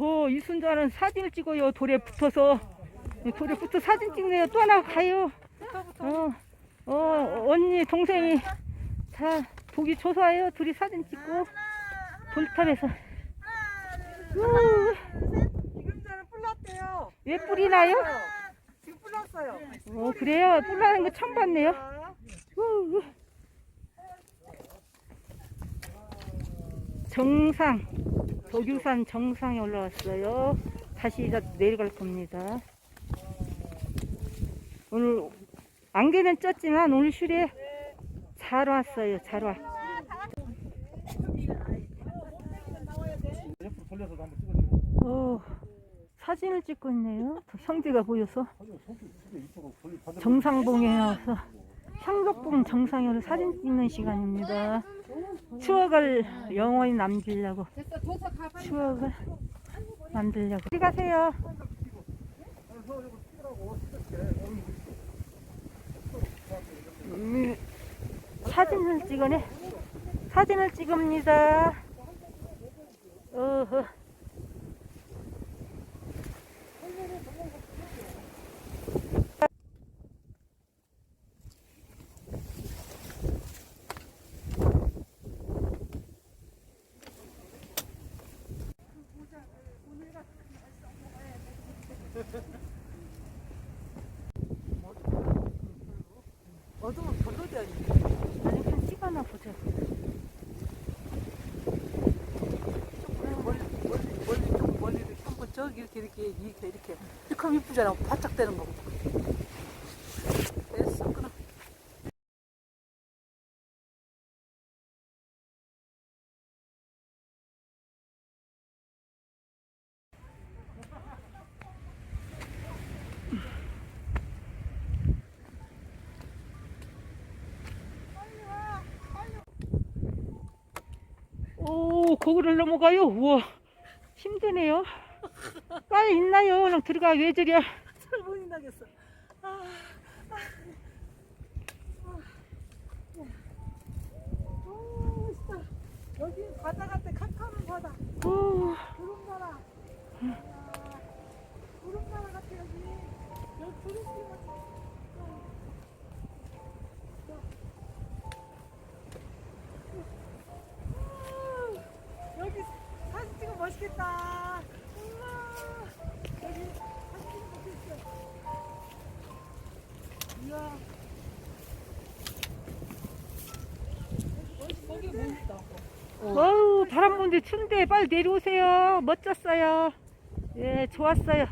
어, 이순자는 사진을 찍어요. 돌에 붙어서. 돌에 붙어 사진 찍네요. 또 하나 가요. 어, 어, 언니, 동생이. 자, 보기 좋아요. 둘이 사진 찍고. 돌탑에서. 우, 지금자는 뿔났대요. 왜 뿌리 나요? 지금 뿔났어요. 어, 그래요. 뿔나는 거 처음 봤네요. 우, 정상. 덕유산 정상에 올라왔어요. 다시 내려갈 겁니다. 오늘 안개는 쪘지만 오늘 슈에 잘 왔어요. 잘 와. 옆으로 돌려서도 한번 찍어줘. 어, 사진을 찍고 있네요. 형제가 보여서. 정상봉에 와서 향덕봉 정상으로 사진 찍는 시간입니다. 추억을 영원히 남기려고 추억을 만들려고. 어디 가세요? 음, 사진을 찍어내. 사진을 찍습니다. 어허. 어두운 별로지 아니. 아니 그냥 찍어놔 보자. 멀리 멀리 멀리 좀 멀리 이렇게 한번 저기 이렇게 이렇게 이렇게 이렇게 이렇게 하면 이쁘잖아. 바짝 되는 거고. 됐어 끊어. 오, 거기를 넘어가요? 우와, 힘드네요. 빨리 있나요? 그냥 들어가, 왜 저리야? 잘 보인다겠어. 아, 아, 아, 오. 여기 바다 같아. 캄캄한 바다. 오. 아, 구름나라 멋있겠다. 우와, 여기 사진 찍으 멋있겠어. 이야. 거기. 어우, 바람 부는데 춥는데 빨리 내려오세요. 멋졌어요. 예, 좋았어요.